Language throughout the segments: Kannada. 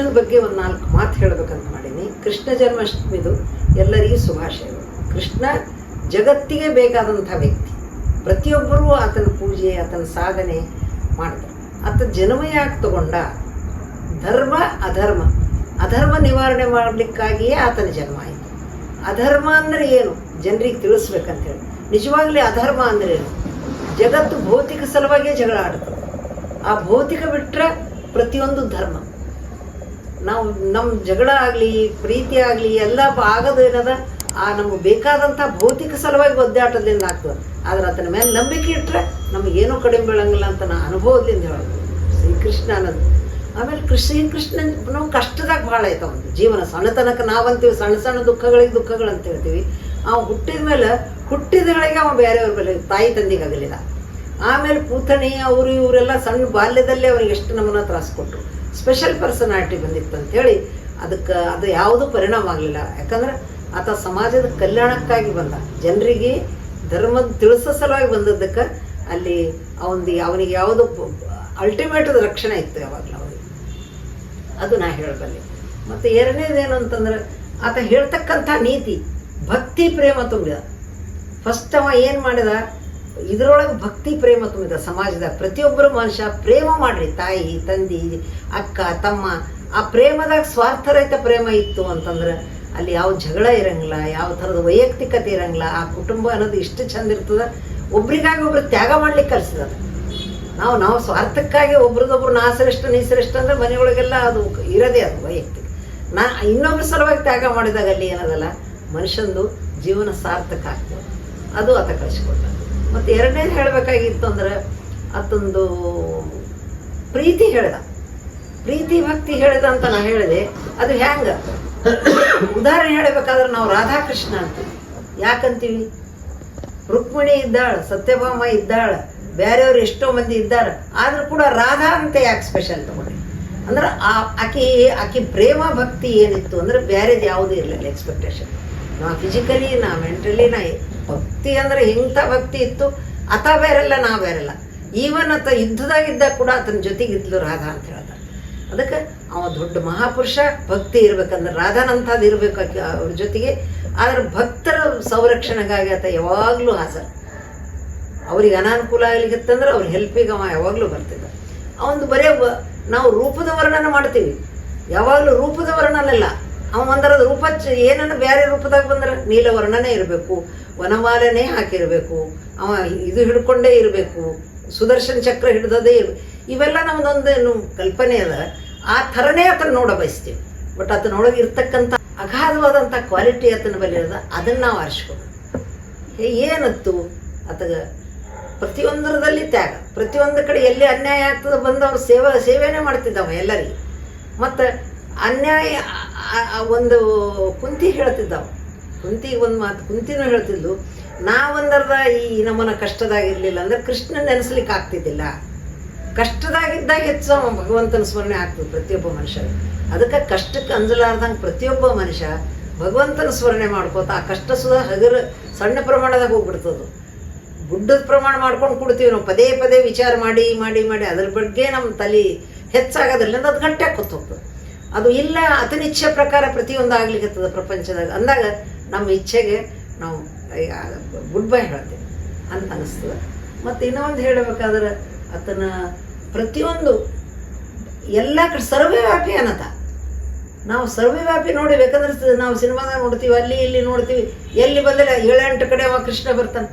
ಕೃಷ್ಣನ ಬಗ್ಗೆ ಒಂದು ನಾಲ್ಕು ಮಾತು ಹೇಳಬೇಕಂತ ಮಾಡೀನಿ. ಕೃಷ್ಣ ಜನ್ಮಾಷ್ಟಮಿದು ಎಲ್ಲರಿಗೂ ಶುಭಾಶಯಗಳು ಕೃಷ್ಣ ಜಗತ್ತಿಗೆ ಬೇಕಾದಂಥ ವ್ಯಕ್ತಿ. ಪ್ರತಿಯೊಬ್ಬರೂ ಆತನ ಪೂಜೆ, ಆತನ ಸಾಧನೆ ಮಾಡ್ತಾರೆ. ಆತ ಜನ್ಮ ಯಾಕೆ ತಗೊಂಡ ಧರ್ಮ, ಅಧರ್ಮ. ಅಧರ್ಮ ನಿವಾರಣೆ ಮಾಡಲಿಕ್ಕಾಗಿಯೇ ಆತನ ಜನ್ಮ ಆಯಿತು. ಅಧರ್ಮ ಅಂದರೆ ಏನು? ಜನರಿಗೆ ತಿಳಿಸ್ಬೇಕಂತೇಳಿ. ನಿಜವಾಗ್ಲೂ ಅಧರ್ಮ ಅಂದರೆ ಏನು? ಜಗತ್ತು ಭೌತಿಕ ಸಲುವಾಗಿಯೇ ಜಗಳ ಆಡ್ತದೆ. ಆ ಭೌತಿಕ ಬಿಟ್ಟರೆ ಪ್ರತಿಯೊಂದು ಧರ್ಮ. ನಾವು ನಮ್ಮ ಜಗಳ ಆಗಲಿ, ಪ್ರೀತಿ ಆಗಲಿ, ಎಲ್ಲ ಆಗೋದು ಏನದ, ಆ ನಮಗೆ ಬೇಕಾದಂಥ ಭೌತಿಕ ಸಲುವಾಗಿ ಒದ್ದಾಟದಿಂದ ಆಗ್ತದೆ. ಆದ್ರೆ ಅದನ್ನ ಮೇಲೆ ನಂಬಿಕೆ ಇಟ್ಟರೆ ನಮಗೇನೂ ಕಡಿಮೆ ಬೀಳಂಗಿಲ್ಲ ಅಂತ ನಾ ಅನುಭವದಿಂದ ಹೇಳೋದು. ಶ್ರೀಕೃಷ್ಣ ಅನ್ನೋದು. ಆಮೇಲೆ ಕೃಷ್ಣ ಕೃಷ್ಣ ಕಷ್ಟದಾಗ ಭಾಳ ಐತೆ ಜೀವನ ಸಣ್ಣತನಕ ನಾವಂತೀವಿ, ಸಣ್ಣ ಸಣ್ಣ ದುಃಖಗಳಿಗೆ ದುಃಖಗಳು ಅಂತ ಹೇಳ್ತೀವಿ. ಅವ ಹುಟ್ಟಿದ ಮೇಲೆ ಹುಟ್ಟಿದಗಳಿಗೆ ಅವ ಬೇರೆಯವ್ರ ಮೇಲೆ, ತಾಯಿ ತಂದೆಗಾಗಲಿಲ್ಲ ಆಮೇಲೆ ಪೂತಣಿ, ಅವರು, ಇವರೆಲ್ಲ ಸಣ್ಣ ಬಾಲ್ಯದಲ್ಲೇ ಅವ್ರಿಗೆ ಎಷ್ಟು ನಮ್ಮನ್ನ ತ್ರಾಸ ಕೊಟ್ಟರು ಸ್ಪೆಷಲ್ ಪರ್ಸನಾಲಿಟಿ ಬಂದಿತ್ತು ಅಂತೇಳಿ ಅದಕ್ಕೆ ಅದು ಯಾವುದೂ ಪರಿಣಾಮ ಆಗಲಿಲ್ಲ. ಯಾಕಂದ್ರೆ ಆತ ಸಮಾಜದ ಕಲ್ಯಾಣಕ್ಕಾಗಿ ಬಂದ. ಜನರಿಗೆ ಧರ್ಮದ ತಿಳಿಸೋ ಸಲುವಾಗಿ ಬಂದದ್ದಕ್ಕೆ ಅಲ್ಲಿ ಅವನಿಗೆ ಅವನಿಗೆ ಯಾವುದೋ ಅಲ್ಟಿಮೇಟ್ ರಕ್ಷಣೆ ಇತ್ತು ಯಾವಾಗಲೂ ಅವನಿಗೆ. ಅದು ನಾ ಹೇಳಬಲ್ಲೆ. ಮತ್ತು ಎರಡನೇದೇನು ಅಂತಂದ್ರೆ ಆತ ಹೇಳ್ತಕ್ಕಂಥ ನೀತಿ, ಭಕ್ತಿ ಪ್ರೇಮ ತುಂಬಿದ. ಫಸ್ಟ್ ಅವ ಏನು ಮಾಡಿದ? ಇದರೊಳಗೆ ಭಕ್ತಿ, ಪ್ರೇಮ ತುಂಬಿದ ಸಮಾಜದ ಪ್ರತಿಯೊಬ್ಬರು ಮನುಷ್ಯ ಪ್ರೇಮ ಮಾಡ್ರಿ. ತಾಯಿ, ತಂದಿ, ಅಕ್ಕ, ತಮ್ಮ, ಆ ಪ್ರೇಮದಾಗ ಸ್ವಾರ್ಥರಹಿತ ಪ್ರೇಮ ಇತ್ತು ಅಂತಂದ್ರೆ ಅಲ್ಲಿ ಯಾವ ಜಗಳ ಇರಂಗಿಲ್ಲ, ಯಾವ ಥರದ ವೈಯಕ್ತಿಕತೆ ಇರಂಗಿಲ್ಲ, ಆ ಕುಟುಂಬ ಅನ್ನೋದು ಇಷ್ಟು ಚಂದ ಇರ್ತದೆ, ಒಬ್ರಿಗಾಗಿ ಒಬ್ರು ತ್ಯಾಗ ಮಾಡ್ಲಿಕ್ಕೆ ಕಲಿಸಿದ. ನಾವು ನಾವು ಸ್ವಾರ್ಥಕ್ಕಾಗಿ ಒಬ್ರದೊಬ್ರು ನಾ ಶ್ರೇಷ್ಠ ನೀ ಶ್ರೇಷ್ಠ ಅಂದ್ರೆ ಮನೆಯೊಳಗೆಲ್ಲ ಅದು ಇರೋದೇ ಅದು ವೈಯಕ್ತಿಕ. ನಾ, ಇನ್ನೊಬ್ರ ಸಲುವಾಗಿ ತ್ಯಾಗ ಮಾಡಿದಾಗ ಅಲ್ಲಿ ಏನದಲ್ಲ, ಮನುಷ್ಯಂದು ಜೀವನ ಸಾರ್ಥಕ ಆಗ್ತದೆ. ಅದು ಆತ ಕಳಿಸ್ಕೊಟ್ಟ ಮತ್ತು ಎರಡನೇದು ಹೇಳಬೇಕಾಗಿತ್ತು ಅಂದ್ರೆ ಅದೊಂದು ಪ್ರೀತಿ ಹೇಳ್ದ. ಪ್ರೀತಿ, ಭಕ್ತಿ ಹೇಳಿದ ಅಂತ ನಾ ಹೇಳಿದೆ. ಅದು ಹ್ಯಾಂಗ? ಉದಾಹರಣೆ ಹೇಳಬೇಕಾದ್ರೆ ನಾವು ರಾಧಾಕೃಷ್ಣ ಅಂತೀವಿ. ಯಾಕಂತೀವಿ? ರುಕ್ಮಿಣಿ ಇದ್ದಾಳ, ಸತ್ಯಭಾಮ ಇದ್ದಾಳ ಬೇರೆಯವ್ರು ಎಷ್ಟೋ ಮಂದಿ ಇದ್ದಾರೆ. ಆದ್ರೂ ಕೂಡ ರಾಧಾ ಅಂತ ಯಾಕೆ ಸ್ಪೆಷಲ್ ತಗೊಂಡ್ರಿ ಅಂದ್ರೆ ಆ ಆಕಿ ಆಕಿ ಪ್ರೇಮ, ಭಕ್ತಿ ಏನಿತ್ತು ಅಂದ್ರೆ ಬೇರೆದು ಯಾವುದೂ ಇರಲಿಲ್ಲ ಎಕ್ಸ್ಪೆಕ್ಟೇಷನ್ ನಾ ಫಿಸಿಕಲಿ ನಾ ಮೆಂಟಲಿ ನಾ ಭಕ್ತಿ ಅಂದ್ರೆ ಇಂಥ ಭಕ್ತಿ ಇತ್ತು ಆತ ಬೇರೆಲ್ಲ ನಾ ಬೇರೆಲ್ಲ. ಈವನ್ ಆತ ಯುದ್ಧದಾಗಿದ್ದಾಗ ಕೂಡ ಆತನ ಜೊತೆಗಿದ್ಲು ರಾಧಾ ಅಂತ ಹೇಳ್ದ ಅದಕ್ಕೆ ಅವ ದೊಡ್ಡ ಮಹಾಪುರುಷ, ಭಕ್ತಿ ಇರ್ಬೇಕಂದ್ರೆ ರಾಧಾನಂಥದ್ದು ಇರ್ಬೇಕು ಅವ್ರ ಜೊತೆಗೆ. ಆದ್ರೆ ಭಕ್ತರ ಸಂರಕ್ಷಣೆಗಾಗಿ ಆತ ಯಾವಾಗಲೂ ಹಾಸರ್ ಅವ್ರಿಗೆ ಅನಾನುಕೂಲ ಆಗ್ಲಿಕ್ಕಂದ್ರೆ ಅವ್ರ ಹೆಲ್ಪಿಗೆ ಅವ ಯಾವಾಗಲೂ ಬರ್ತಿದ್ದ. ಅವಂದು ಬರೇ ನಾವು ರೂಪದ ವರ್ಣನ ಮಾಡ್ತೀವಿ. ಯಾವಾಗಲೂ ರೂಪದ ವರ್ಣನಲ್ಲ ಅವ ಒಂದರ ರೂಪ ಏನನ್ನ ಬೇರೆ ರೂಪದಾಗ ಬಂದ್ರೆ ನೀಲವರ್ಣನೇ ಇರಬೇಕು, ವನಮಾಲನೇ ಹಾಕಿರಬೇಕು, ಅವ ಇದು ಹಿಡ್ಕೊಂಡೇ ಇರಬೇಕು, ಸುದರ್ಶನ ಚಕ್ರ ಹಿಡ್ದದೇ ಇರ್ ಇವೆಲ್ಲ ನಮ್ದೊಂದೇನು ಕಲ್ಪನೆ ಅದ. ಆ ಥರನೇ ಆತನ ನೋಡ ಬಯಸ್ತೀವಿ. ಬಟ್ ಅದನ್ನೊಳಗೆ ಇರ್ತಕ್ಕಂಥ ಅಗಾಧವಾದಂಥ ಕ್ವಾಲಿಟಿ ಆತನ ಇರೋದ ಅದನ್ನು ನಾವು ಆರಿಸ್ಕೊಂಡು ಏನತ್ತು? ಆತಗ ಪ್ರತಿಯೊಂದರದಲ್ಲಿ ತ್ಯಾಗ. ಪ್ರತಿಯೊಂದು ಕಡೆ ಎಲ್ಲಿ ಅನ್ಯಾಯ ಆಗ್ತದೆ ಬಂದು ಅವ್ರು ಸೇವಾ ಸೇವೆನೇ ಮಾಡ್ತಿದ್ದವ ಎಲ್ಲರಿಗೆ. ಮತ್ತು ಅನ್ಯಾಯ ಒಂದು ಕುಂತಿ ಹೇಳ್ತಿದ್ದವು. ಕುಂತಿಗೆ ಒಂದು ಮಾತು, ಕುಂತಿನೂ ಹೇಳ್ತಿದ್ಲು ನಾವೊಂದರದ ಈ ನಮ್ಮನ ಕಷ್ಟದಾಗಿರ್ಲಿಲ್ಲ ಅಂದ್ರೆ ಕೃಷ್ಣ ನೆನೆಸ್ಲಿಕ್ಕೆ ಆಗ್ತಿದ್ದಿಲ್ಲ. ಕಷ್ಟದಾಗಿದ್ದಾಗ ಹೆಚ್ಚು ಭಗವಂತನ ಸ್ಮರಣೆ ಆಗ್ತದೆ ಪ್ರತಿಯೊಬ್ಬ ಮನುಷ್ಯ ಅದಕ್ಕೆ ಕಷ್ಟಕ್ಕೆ ಅಂಜಲಾರ್ದಂಗೆ ಪ್ರತಿಯೊಬ್ಬ ಮನುಷ್ಯ ಭಗವಂತನ ಸ್ಮರಣೆ ಮಾಡ್ಕೋತ ಆ ಕಷ್ಟ ಸುಧ ಹಗರ ಸಣ್ಣ ಪ್ರಮಾಣದಾಗ ಹೋಗ್ಬಿಡ್ತದು. ಗುಡ್ಡದ ಪ್ರಮಾಣ ಮಾಡ್ಕೊಂಡು ಕೊಡ್ತೀವಿ ನಾವು. ಪದೇ ಪದೇ ವಿಚಾರ ಮಾಡಿ ಮಾಡಿ ಮಾಡಿ ಅದ್ರ ಬಗ್ಗೆ ನಮ್ಮ ತಲೆ ಹೆಚ್ಚಾಗೋದ್ರಿಂದ ಅದು ಗಂಟೆ ಕೂತ್ ಅದು ಇಲ್ಲ ಅತನ ಇಚ್ಛೆ ಪ್ರಕಾರ ಪ್ರತಿಯೊಂದು ಆಗ್ಲಿಕ್ಕತ್ತದ ಪ್ರಪಂಚದಾಗ. ಅಂದಾಗ ನಮ್ಮ ಇಚ್ಛೆಗೆ ನಾವು ಗುಡ್ ಬೈ ಹೇಳ್ತೇವೆ ಅಂತ ಅನಿಸ್ತದೆ. ಮತ್ತು ಇನ್ನೊಂದು ಹೇಳಬೇಕಾದ್ರೆ ಆತನ ಪ್ರತಿಯೊಂದು ಎಲ್ಲ ಕಡೆ ಸರ್ವವ್ಯಾಪಿ ಅನ್ನತ ನಾವು ಸರ್ವವ್ಯಾಪಿ ನೋಡಿ ಬೇಕಂದ್ರೆ ನಾವು ಸಿನಿಮಾದಾಗ ನೋಡ್ತೀವಿ, ಅಲ್ಲಿ ಇಲ್ಲಿ ನೋಡ್ತೀವಿ, ಎಲ್ಲಿ ಬಂದರೆ ಏಳೆಂಟು ಕಡೆ ಅವ ಕೃಷ್ಣ ಬರ್ತಾನೆ.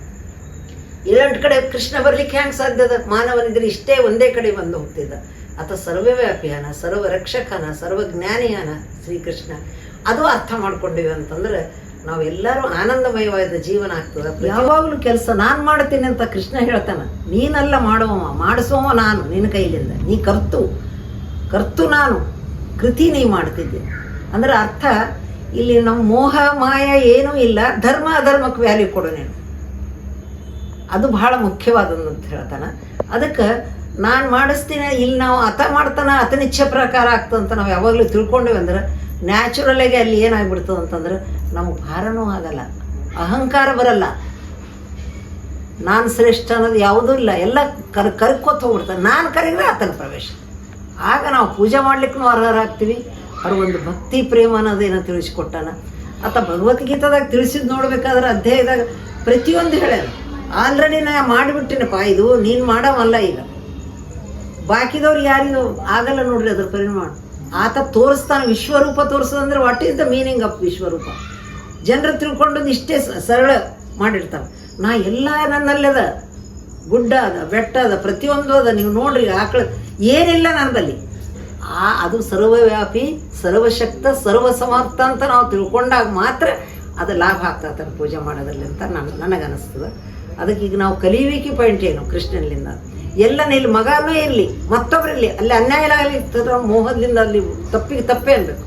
ಏಳೆಂಟು ಕಡೆ ಕೃಷ್ಣ ಬರ್ಲಿಕ್ಕೆ ಹೆಂಗೆ ಸಾಧ್ಯದ ಮಾನವನಿದ್ರೆ ಇಷ್ಟೇ ಒಂದೇ ಕಡೆ ಬಂದು ಹೋಗ್ತಿದ್ದ. ಆತ ಸರ್ವವ್ಯಾಪಿಯಾನ ಸರ್ವ ರಕ್ಷಕನ ಸರ್ವಜ್ಞಾನಿಯಾನ ಶ್ರೀಕೃಷ್ಣ. ಅದು ಅರ್ಥ ಮಾಡ್ಕೊಂಡಿವಿ ಅಂತಂದ್ರೆ ನಾವೆಲ್ಲರೂ ಆನಂದಮಯವಾದ ಜೀವನ ಆಗ್ತದೆ ಯಾವಾಗಲೂ ಕೆಲಸ ನಾನು ಮಾಡ್ತೀನಿ ಅಂತ ಕೃಷ್ಣ ಹೇಳ್ತಾನ. ನೀನಲ್ಲ ಮಾಡುವವ, ಮಾಡಿಸೋವ ನಾನು ನಿನ್ನ ಕೈಲಿಂದ. ನೀ ಕರ್ತು ಕರ್ತು ನಾನು, ಕೃತಿ ನೀ ಮಾಡ್ತಿದ್ದೆ. ಅಂದ್ರೆ ಅರ್ಥ, ಇಲ್ಲಿ ನಮ್ಮ ಮೋಹ, ಮಾಯ ಏನೂ ಇಲ್ಲ, ಧರ್ಮ ಅಧರ್ಮಕ್ಕೆ ವ್ಯಾಲ್ಯೂ ಕೊಡು ನೀನು. ಅದು ಬಹಳ ಮುಖ್ಯವಾದದ್ದು ಅಂತ ಹೇಳ್ತಾನ. ಅದಕ್ಕೆ ನಾನು ಮಾಡಿಸ್ತೀನಿ, ಇಲ್ಲಿ ನಾವು ಅತ ಮಾಡ್ತಾನ ಅತನ ಇಚ್ಛೆ ಪ್ರಕಾರ ಆಗ್ತದಂತ ನಾವು ಯಾವಾಗಲೂ ತಿಳ್ಕೊಂಡೇವೆ ಅಂದ್ರೆ ನ್ಯಾಚುರಲಾಗಿ ಅಲ್ಲಿ ಏನಾಗ್ಬಿಡ್ತದೆ ಅಂತಂದ್ರೆ ನಮಗೆ ಭಾರನೂ ಆಗಲ್ಲ, ಅಹಂಕಾರ ಬರಲ್ಲ. ನಾನು ಶ್ರೇಷ್ಠ ಅನ್ನೋದು ಯಾವುದೂ ಇಲ್ಲ, ಎಲ್ಲ ಕರ್, ಕರ್ಕೋತ ಹೋಗ್ಬಿಡ್ತಾರೆ ನಾನು ಕರೆದ್ರೆ ಆತನ ಪ್ರವೇಶ. ಆಗ ನಾವು ಪೂಜೆ ಮಾಡ್ಲಿಕ್ಕೂ ಅರ್ಹರಾಗ್ತೀವಿ. ಅವ್ರ ಒಂದು ಭಕ್ತಿ ಪ್ರೇಮ ಅನ್ನೋದೇನೋ ತಿಳಿಸ್ಕೊಟ್ಟಾನ. ಆತ ಭಗವದ್ಗೀತಾದಾಗ ತಿಳಿಸಿದ್ ನೋಡ್ಬೇಕಾದ್ರೆ ಅಧ್ಯಾಯದಾಗ ಪ್ರತಿಯೊಂದು ಹೇಳ್ಯಾನ ಆಲ್ರೆಡಿ ನಾ ಮಾಡಿಬಿಟ್ಟಿನಪ್ಪ, ಇದು ನೀನು ಮಾಡೋವಲ್ಲ ಈಗ. ಬಾಕಿದವ್ರು ಯಾರಿಗೂ ಆಗಲ್ಲ ನೋಡ್ರಿ ಅದ್ರ ಪರಿಣಾಮ. ಆತ ತೋರಿಸ್ತಾನೆ, ವಿಶ್ವರೂಪ ತೋರಿಸೋದಂದ್ರೆ what is the meaning of Vishwaroopa? ಜನರು ತಿಳ್ಕೊಂಡು ಇಷ್ಟೇ ಸರಳ ಮಾಡಿರ್ತಾರೆ. ನಾ ಎಲ್ಲ ನನ್ನಲ್ಲದ ಗುಡ್ಡ ಅದ ಬೆಟ್ಟ ಅದ ಪ್ರತಿಯೊಂದು ಅದ, ನೀವು ನೋಡ್ರಿ ಆಕಳ ಏನಿಲ್ಲ ನನ್ನಲ್ಲಿ. ಆ, ಅದು ಸರ್ವವ್ಯಾಪಿ, ಸರ್ವಶಕ್ತ ಸರ್ವ ಸಮರ್ಥ ಅಂತ ನಾವು ತಿಳ್ಕೊಂಡಾಗ ಮಾತ್ರ ಅದು ಲಾಭ ಆಗ್ತದೆ ಪೂಜೆ ಮಾಡೋದ್ರಲ್ಲಿ ಅಂತ ನನ್ನ ನನಗನ್ನಿಸ್ತದೆ. ಅದಕ್ಕೆ ಈಗ ನಾವು ಕಲಿಯುವಿಕೆ ಪಾಯಿಂಟ್ ಏನು, ಕೃಷ್ಣನಿಂದ. ಎಲ್ಲ ಇಲ್ಲಿ ಮಗನೂ ಇರಲಿ ಮತ್ತೊಬ್ಬರಿರಲಿ ಅಲ್ಲಿ ಅನ್ಯಾಯ ಆಗಲಿ ಮೋಹದಿಂದ ಅಲ್ಲಿ ತಪ್ಪಿಗೆ ತಪ್ಪೇ ಅನ್ಬೇಕು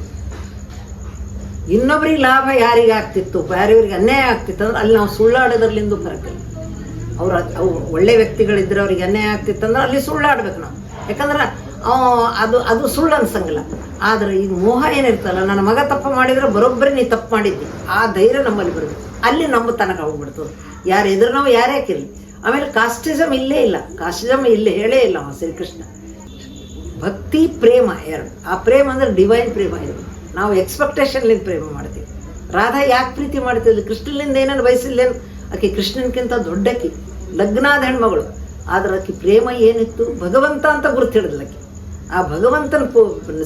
ಇನ್ನೊಬ್ರಿಗೆ ಲಾಭ ಯಾರಿಗೆ ಆಗ್ತಿತ್ತು, ಬೇರೆಯವ್ರಿಗೆ ಅನ್ಯಾಯ ಆಗ್ತಿತ್ತು ಅಂದ್ರೆ ಅಲ್ಲಿ ನಾವು ಸುಳ್ಳಾಡೋದ್ರಲ್ಲಿಂದು ಫರಕಿಲ್ಲ ಅವ್ರ ಅವು ಒಳ್ಳೆ ವ್ಯಕ್ತಿಗಳಿದ್ರೆ ಅವ್ರಿಗೆ ಅನ್ಯಾಯ ಆಗ್ತಿತ್ತು ಅಂದ್ರೆ ಅಲ್ಲಿ ಸುಳ್ಳಾಡ್ಬೇಕು ನಾವು. ಯಾಕಂದ್ರೆ ಅದು ಅದು ಸುಳ್ಳು ಅನ್ಸಂಗಿಲ್ಲ. ಆದ್ರೆ ಈಗ ಮೋಹ ಏನಿರ್ತಲ್ಲ, ನನ್ನ ಮಗ ತಪ್ಪು ಮಾಡಿದ್ರೆ ಬರೋಬ್ಬರಿ ನೀ ತಪ್ಪು ಮಾಡಿದ್ದಿ. ಆ ಧೈರ್ಯ ನಮ್ಮಲ್ಲಿ ಬರುತ್ತೆ. ಅಲ್ಲಿ ನಮ್ಮ ತನಕ ಹೋಗ್ಬಿಡ್ತದೆ. ಯಾರು ಎದುರು ನಾವು ಯಾರೇ ಹಾಕಿರ್ಲಿ ಆಮೇಲೆ ಕಾಸ್ಟಿಸಮ್ ಇಲ್ಲೇ ಇಲ್ಲ. ಕಾಸ್ಟಿಸಮ್ ಇಲ್ಲಿ ಹೇಳೇ ಇಲ್ಲ ಶ್ರೀಕೃಷ್ಣ. ಭಕ್ತಿ, ಪ್ರೇಮ ಎರಡು. ಆ ಪ್ರೇಮ ಅಂದ್ರೆ ಡಿವೈನ್ ಪ್ರೇಮ ಇದು. ನಾವು ಎಕ್ಸ್ಪೆಕ್ಟೇಷನ್ಲಿಂದ ಪ್ರೇಮ ಮಾಡ್ತೀವಿ. ರಾಧಾ ಯಾಕೆ ಪ್ರೀತಿ ಮಾಡ್ತಿದ್ಲು ಕೃಷ್ಣನಿಂದ ಏನೇನು ಬಯಸಿಲ್ಲೇನು ಆಕೆ ಕೃಷ್ಣನ್ಕಿಂತ ದೊಡ್ಡಕಿ ಲಗ್ನಾದ ಹೆಣ್ಮಗಳು. ಆದ್ರೆ ಆಕೆ ಪ್ರೇಮ ಏನಿತ್ತು? ಭಗವಂತ ಅಂತ ಗುರುತಿಡಿದ್ಲು ಆ ಭಗವಂತನ ಪು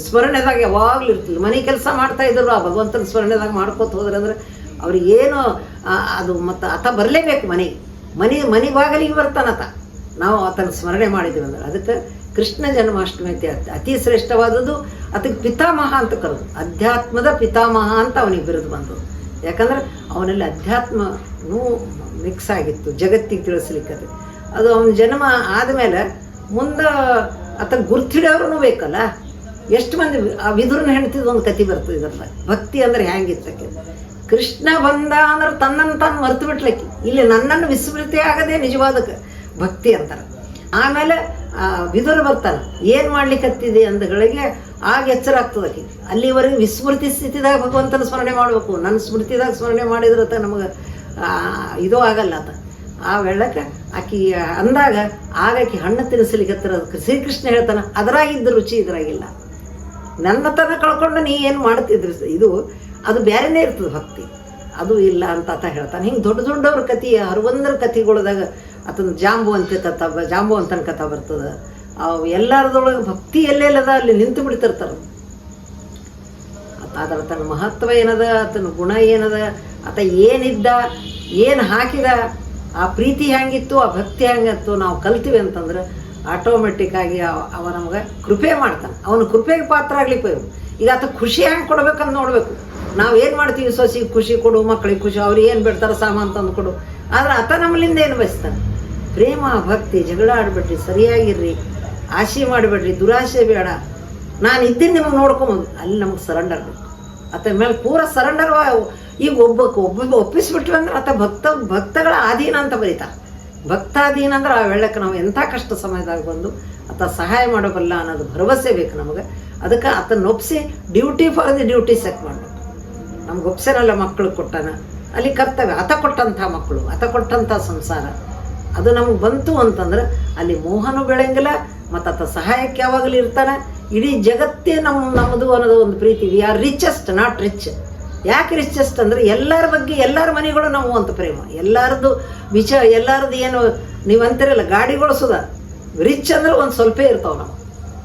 ಸ್ಮರಣೆದಾಗ ಯಾವಾಗಲೂ ಇರ್ತಿಲ್ಲ ಮನೆ ಕೆಲಸ ಮಾಡ್ತಾ ಇದ್ರು, ಆ ಭಗವಂತನ ಸ್ಮರಣೆದಾಗ ಮಾಡ್ಕೋತ ಹೋದ್ರೆ ಅಂದ್ರೆ ಅವ್ರಿಗೆ ಏನು ಅದು ಮತ್ತು ಆತ ಬರಲೇಬೇಕು ಮನೆಗೆ. ಮನೆ ಮನೆ ಬಾಗಿಲಿಗೆ ಬರ್ತಾನತ. ನಾವು ಆತನ ಸ್ಮರಣೆ ಮಾಡಿದ್ವಿ ಅಂದ್ರೆ ಅದಕ್ಕೆ ಕೃಷ್ಣ ಜನ್ಮಾಷ್ಟಮಿ ಅಂತ ಅತಿ- ಶ್ರೇಷ್ಠವಾದದ್ದು ಅದಕ್ಕೆ ಪಿತಾಮಹ ಅಂತ ಕರೆದು. ಅಧ್ಯಾತ್ಮದ ಪಿತಾಮಹ ಅಂತ ಅವನಿಗೆ ಬಿರುದು ಬಂದದ್ದು ಯಾಕಂದ್ರೆ ಅವನಲ್ಲಿ ಅಧ್ಯಾತ್ಮನೂ ಮಿಕ್ಸ್ ಆಗಿತ್ತು. ಜಗತ್ತಿಗೆ ತಿಳಿಸ್ಲಿಕ್ಕೆ ಅದು ಅವನ ಜನ್ಮ ಆದಮೇಲೆ ಮುಂದೆ ಆತ ಗುರ್ತಿಡೋರು ಬೇಕಲ್ಲ? ಎಷ್ಟು ಮಂದಿ ಆ ವಿದುರನ್ನ ಹೆಣ್ತಿದ್ದು ಒಂದು ಕತಿ ಬರ್ತದೆ ಇದ್ರಲ್ಲ. ಭಕ್ತಿ ಅಂದ್ರೆ ಹೆಂಗಿತ್ತಕ್ಕೆ ಕೃಷ್ಣ ಬಂದ ಅಂದ್ರೆ ತನ್ನನ್ನು ತಾನು ಮರ್ತು ಬಿಟ್ಲಕ್ಕಿ. ಇಲ್ಲಿ ನನ್ನನ್ನು ವಿಸ್ಮೃತಿ ಆಗದೆ ನಿಜವಾದ ಭಕ್ತಿ ಅಂತಾರೆ. ಆಮೇಲೆ, ಆ, ವಿದುರ ಬರ್ತಾನೆ. ಏನು ಮಾಡ್ಲಿಕ್ಕತ್ತಿದೆ ಅಂದಗಳಿಗೆ ಆಗ ಎಚ್ಚರ ಆಗ್ತದೆ ಆಕಿ. ಅಲ್ಲಿವರೆಗೆ ವಿಸ್ಮೃತಿ ಸ್ಥಿತಿದಾಗ ಭಗವಂತನ ಸ್ಮರಣೆ ಮಾಡಬೇಕು. ನನ್ನ ಸ್ಮೃತಿದಾಗ ಸ್ಮರಣೆ ಮಾಡಿದ್ರೆ ನಮಗೆ ಇದು ಆಗಲ್ಲ ಅಂತ ಆ ವೇಳಕ್ಕೆ ಆಕಿ ಅಂದಾಗ ಆಗ ಆಕಿ ಹಣ್ಣು ತಿನ್ನಿಸ್ಲಿಕ್ಕತ್ತಿರ ಶ್ರೀಕೃಷ್ಣ ಹೇಳ್ತಾನೆ, ಅದರಾಗಿದ್ದ ರುಚಿ ಇದ್ರಾಗಿಲ್ಲ. ನನ್ನ ತನ ಕಳ್ಕೊಂಡು ನೀ ಏನು ಮಾಡ್ತಿದ್ರಿ? ಇದು ಅದು ಬೇರೆನೇ ಇರ್ತದೆ ಭಕ್ತಿ. ಅದು ಇಲ್ಲ ಅಂತ ಆತ ಹೇಳ್ತಾನೆ. ಹಿಂಗೆ ದೊಡ್ಡ ದೊಡ್ಡವ್ರ ಕತಿ ಹರವಂದ್ರ ಕತಿಗಳದಾಗ ಆತನ ಜಾಂಬುವಂತ ಕಥ ಬ- ಜಾಂಬುವಂತನ ಕಥಾ ಬರ್ತದೆ. ಅವು ಎಲ್ಲರದೊಳಗೆ ಭಕ್ತಿ ಎಲ್ಲೆಲ್ಲದ ಅಲ್ಲಿ ನಿಂತು ಬಿಡ್ತಿರ್ತಾರೆ. ಅದರ ತನ್ನ ಮಹತ್ವ ಏನದ, ಆತನ ಗುಣ ಏನದ, ಆತ ಏನಿದ್ದ, ಏನು ಹಾಕಿದ, ಆ ಪ್ರೀತಿ ಹೆಂಗಿತ್ತು ಆ ಭಕ್ತಿ ಹೆಂಗಿತ್ತು ನಾವು ಕಲ್ತೀವಿ ಅಂತಂದ್ರೆ ಆಟೋಮೆಟಿಕ್ಕಾಗಿ ಅವ- ನಮ್ಗೆ ಕೃಪೆ ಮಾಡ್ತಾನೆ. ಅವನು ಕೃಪೆಗೆ ಪಾತ್ರ ಆಗ್ಲಿಕ್ಕೆ. ಈಗ ಆತ ಖುಷಿ ಹೆಂಗೆ ಕೊಡ್ಬೇಕಂತ ನೋಡ್ಬೇಕು. ನಾವು ಏನು ಮಾಡ್ತೀವಿ ಸೊಸಿಗೆ ಖುಷಿ ಕೊಡು ಮಕ್ಕಳಿಗೆ ಖುಷಿ, ಅವ್ರು ಏನು ಬಿಡ್ತಾರೆ ಸಾಮಾನು ತಂದು ಕೊಡು. ಆದ್ರೆ ಆತ ನಮ್ಮಲ್ಲಿಂದ ಏನು ಬಯಸ್ತಾನೆ ಪ್ರೇಮ, ಭಕ್ತಿ, ಜಗಳ ಆಡ್ಬೇಡ್ರಿ, ಸರಿಯಾಗಿರ್ರಿ, ಆಶೆ ಮಾಡಬೇಡ್ರಿ ದುರಾಸೆ ಬೇಡ. ನಾನು ಇದ್ದೀನಿ ನಿಮಗೆ ನೋಡ್ಕೊಂಬೋದು, ಅಲ್ಲಿ ನಮಗೆ ಸರೆಂಡರ್ ಬೇಕು. ಆತ ಮೇಲೆ ಪೂರ ಸರೆಂಡರ್ ಈಗ ಒಬ್ಬಕ್ಕೆ ಒಬ್ಬ ಒಪ್ಪಿಸ್ಬಿಟ್ವಿ ಅಂದ್ರೆ ಆತ ಭಕ್ತ, ಭಕ್ತಗಳ ಅಧೀನ ಅಂತ ಬರೀತಾ ಭಕ್ತಾಧೀನ ಅಂದ್ರೆ ಆ ವೇಳಕ್ಕೆ ನಾವು ಎಂಥ ಕಷ್ಟ ಸಮಯದಾಗ ಬಂದು ಆತ ಸಹಾಯ ಮಾಡಬಲ್ಲ ಅನ್ನೋದು ಭರವಸೆ ಬೇಕು ನಮಗೆ. ಅದಕ್ಕೆ ಆತನ ಒಪ್ಪಿಸಿ duty for the duty set ಮಾಡಬೇಕು. ನಮ್ಗೆ ಒಪ್ಸಿರಲ್ಲ ಮಕ್ಕಳು ಕೊಟ್ಟನ. ಅಲ್ಲಿ ಕರ್ತವ್ಯ ಹತ ಕೊಟ್ಟಂಥ ಮಕ್ಕಳು ಹತ ಕೊಟ್ಟಂಥ ಸಂಸಾರ. ಅದು ನಮಗೆ ಬಂತು ಅಂತಂದ್ರೆ ಅಲ್ಲಿ ಮೋಹನು ಬೆಳೆಯಂಗಿಲ್ಲ ಮತ್ತು ಆತ ಸಹಾಯಕ್ಕೆ ಯಾವಾಗಲೂ ಇರ್ತಾನೆ. ಇಡೀ ಜಗತ್ತೇ ನಮ್ಮ ನಮ್ಮದು ಅನ್ನೋದು ಒಂದು ಪ್ರೀತಿ. We are richest not rich ಯಾಕೆ ರಿಚೆಸ್ಟ್ ಅಂದ್ರೆ ಎಲ್ಲರ ಬಗ್ಗೆ, ಎಲ್ಲರ ಮನೆಗಳು ನಾವು ಅಂತ ಪ್ರೇಮ. ಎಲ್ಲರದ್ದು ವಿಚಾರ ಎಲ್ಲರದ್ದು ಏನು, ನೀವು ಅಂತಿರಲ್ಲ ಗಾಡಿಗಳು ಸುದ ರಿಚ್ ಅಂದ್ರೆ ಒಂದು ಸ್ವಲ್ಪ ಇರ್ತಾವೆ ನಾವು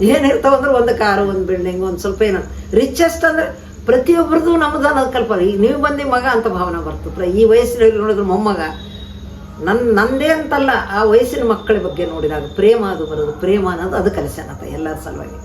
ಏನು ಇರ್ತಾವ ಅಂದ್ರೆ ಒಂದು ಕಾರು ಒಂದು ಬಿಲ್ಡಿಂಗ್ ಒಂದು ಸ್ವಲ್ಪ ಏನೋ. ರಿಚೆಸ್ಟ್ ಅಂದ್ರೆ ಪ್ರತಿಯೊಬ್ಬರದು ನಮ್ದು ಅನ್ನೋದು ಕಲ್ಪನೆ ಈಗ ನೀವು ಬಂದಿ ಮಗ ಅಂತ ಭಾವನೆ ಬರ್ತದೆ. ಈ ವಯಸ್ಸಿನಲ್ಲಿ ನೋಡಿದ್ರೆ ಮೊಮ್ಮಗ. ನನ್ನ ನಂದೇ ಅಂತಲ್ಲ, ಆ ವಯಸ್ಸಿನ ಮಕ್ಕಳ ಬಗ್ಗೆ ನೋಡಿದಾಗ ಪ್ರೇಮ ಅದು ಬರೋದು. ಪ್ರೇಮ ಅನ್ನೋದು ಅದು ಕಲಿಸ್ಯಾನತ್ತ ಎಲ್ಲರ ಸಲುವಾಗಿ.